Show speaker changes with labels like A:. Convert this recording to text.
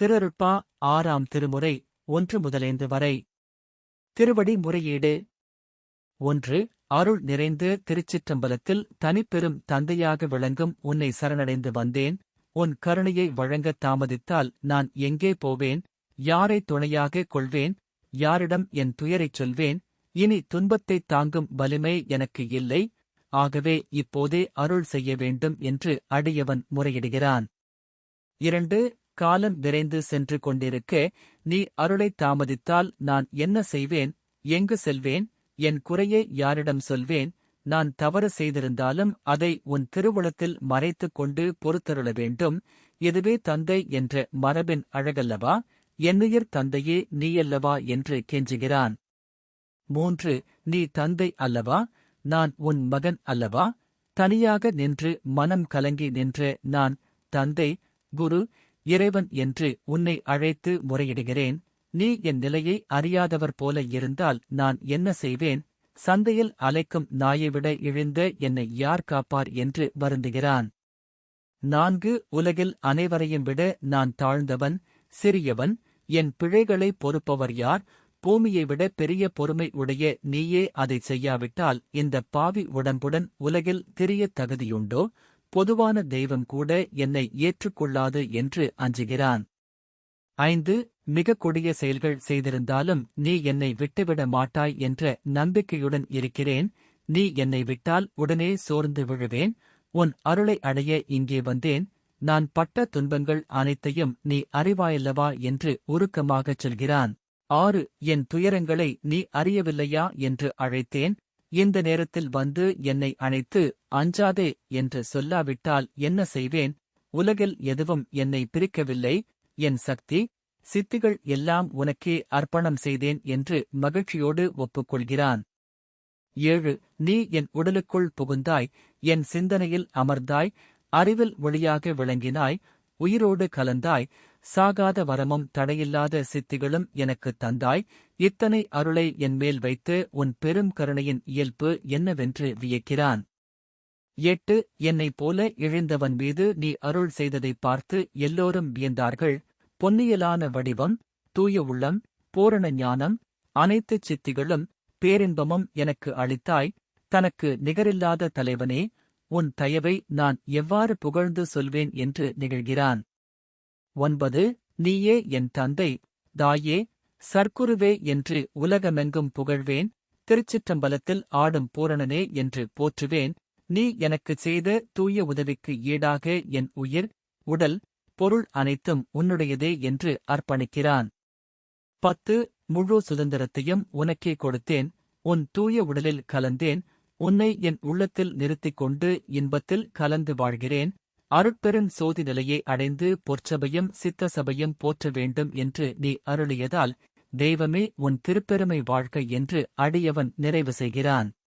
A: திருருட்பா ஆறாம் திருமுறை ஒன்று முதலைந்து வரை. திருவடி முறையீடு. ஒன்று அருள் நிறைந்து திருச்சிற்றம்பலத்தில் தனிப்பெரும் தந்தையாக விளங்கும் உன்னை சரணடைந்து வந்தேன். உன் கருணையை வழங்கத் தாமதித்தால் நான் எங்கே போவேன்? யாரை துணையாக கொள்வேன்? யாரிடம் என் துயரைச் சொல்வேன்? இனி துன்பத்தைத் தாங்கும் வலிமை எனக்கு இல்லை. ஆகவே இப்போதே அருள் செய்ய வேண்டும் என்று அடியவன் முறையிடுகிறான். இரண்டு காலம் விரைந்து சென்று கொண்டிருக்க நீ அருளைத் தாமதித்தால் நான் என்ன செய்வேன்? எங்கு செல்வேன்? என் குறையை யாரிடம் சொல்வேன்? நான் தவறு செய்திருந்தாலும் அதை உன் திருவுளத்தில் மறைத்துக் கொண்டு பொறுத்தருள வேண்டும். இதுவே தந்தை என்ற மரபின் அழகல்லவா? என்னுயிர் தந்தையே நீயல்லவா என்று கெஞ்சுகிறான். மூன்று நீ தந்தை அல்லவா? நான் உன் மகன் அல்லவா? தனியாக நின்று மனம் கலங்கி நின்ற நான் தந்தை. குரு இறைவன் என்று உன்னை அழைத்து முறையிடுகிறேன். நீ என் நிலையை அறியாதவர் போல இருந்தால் நான் என்ன செய்வேன்? சந்தையில் அலைக்கும் நாயைவிட இழிந்த என்னை யார் காப்பார் என்று வருந்துகிறான். நான்கு உலகில் அனைவரையும் விட நான் தாழ்ந்தவன் சிறியவன் என் பிழைகளை பொறுப்பவர் யார்? பூமியை விட பெரிய பொறுமை உடைய நீயே அதைச் செய்யாவிட்டால் இந்த பாவி உடம்புடன் உலகில் திரிய தகுதியுண்டோ? பொதுவான தெய்வம் கூட என்னை ஏற்றுக்கொள்ளாது என்று அஞ்சுகிறான். ஐந்து மிக கொடிய செயல்கள் செய்திருந்தாலும் நீ என்னை விட்டுவிட மாட்டாய் என்ற நம்பிக்கையுடன் இருக்கிறேன். நீ என்னை விட்டால் உடனே சோர்ந்து விழுவேன். உன் அருளை அடைய இங்கே வந்தேன். நான் பட்ட துன்பங்கள் அனைத்தையும் நீ அறிவாயல்லவா என்று உருக்கமாகச் சொல்கிறான். ஆறு என் துயரங்களை நீ அறியவில்லையா என்று அழைத்தேன். இந்த நேரத்தில் வந்து என்னை அழைத்து அஞ்சாதே என்று சொல்லாவிட்டால் என்ன செய்வேன்? உலகில் எதுவும் என்னை பிரிக்கவில்லை. என் சக்தி சித்திகள் எல்லாம் உனக்கே அர்ப்பணம் செய்தேன் என்று மகிழ்ச்சியோடு ஒப்புக்கொள்கிறான். ஏழு நீ என் உடலுக்குள் புகுந்தாய் என் சிந்தனையில் அமர்ந்தாய் அறிவில் ஒளியாக விளங்கினாய் உயிரோடு கலந்தாய் சாகாத வரமும் தடையில்லாத சித்திகளும் எனக்குத் தந்தாய். இத்தனை அருளை என்மேல் வைத்து உன் பெரும் கருணையின் இயல்பு என்னவென்று வியக்கிறான். எட்டு என்னைப் போல இழிந்தவன் மீது நீ அருள் செய்ததைப் பார்த்து எல்லோரும் வியந்தார்கள். பொன்னியலான வடிவம் தூய உள்ளம் பூரண ஞானம் அனைத்துச் சித்திகளும் பேரின்பமும் எனக்கு அளித்தாய். தனக்கு நிகரில்லாத தலைவனே உன் தயவை நான் எவ்வாறு புகழ்ந்து சொல்வேன் என்று நிகழ்கிறான். ஒன்பது நீயே என் தந்தை தாயே சர்க்குருவே என்று உலகமெங்கும் புகழ்வேன் திருச்சிற்றம்பலத்தில் ஆடும் பூரணனே என்று போற்றுவேன் நீ எனக்குச் செய்த தூய உதவிக்கு ஈடாக என் உயிர் உடல் பொருள் அனைத்தும் உன்னுடையதே என்று அர்ப்பணிக்கிறான். பத்து முழு சுதந்திரத்தையும் உனக்கே கொடுத்தேன் உன் தூய உடலில் கலந்தேன் உன்னை என் உள்ளத்தில் நிறுத்திக் கொண்டு இன்பத்தில் கலந்து வாழ்கிறேன் அருட்பெரும் சோதி நிலையை அடைந்து பொற்சபையும் சித்த சபையும் போற்ற வேண்டும் என்று நீ அருளியதால் தெய்வமே உன் திருப்பெருமை வாழ்க என்று அடியவன் நிறைவு செய்கிறான்.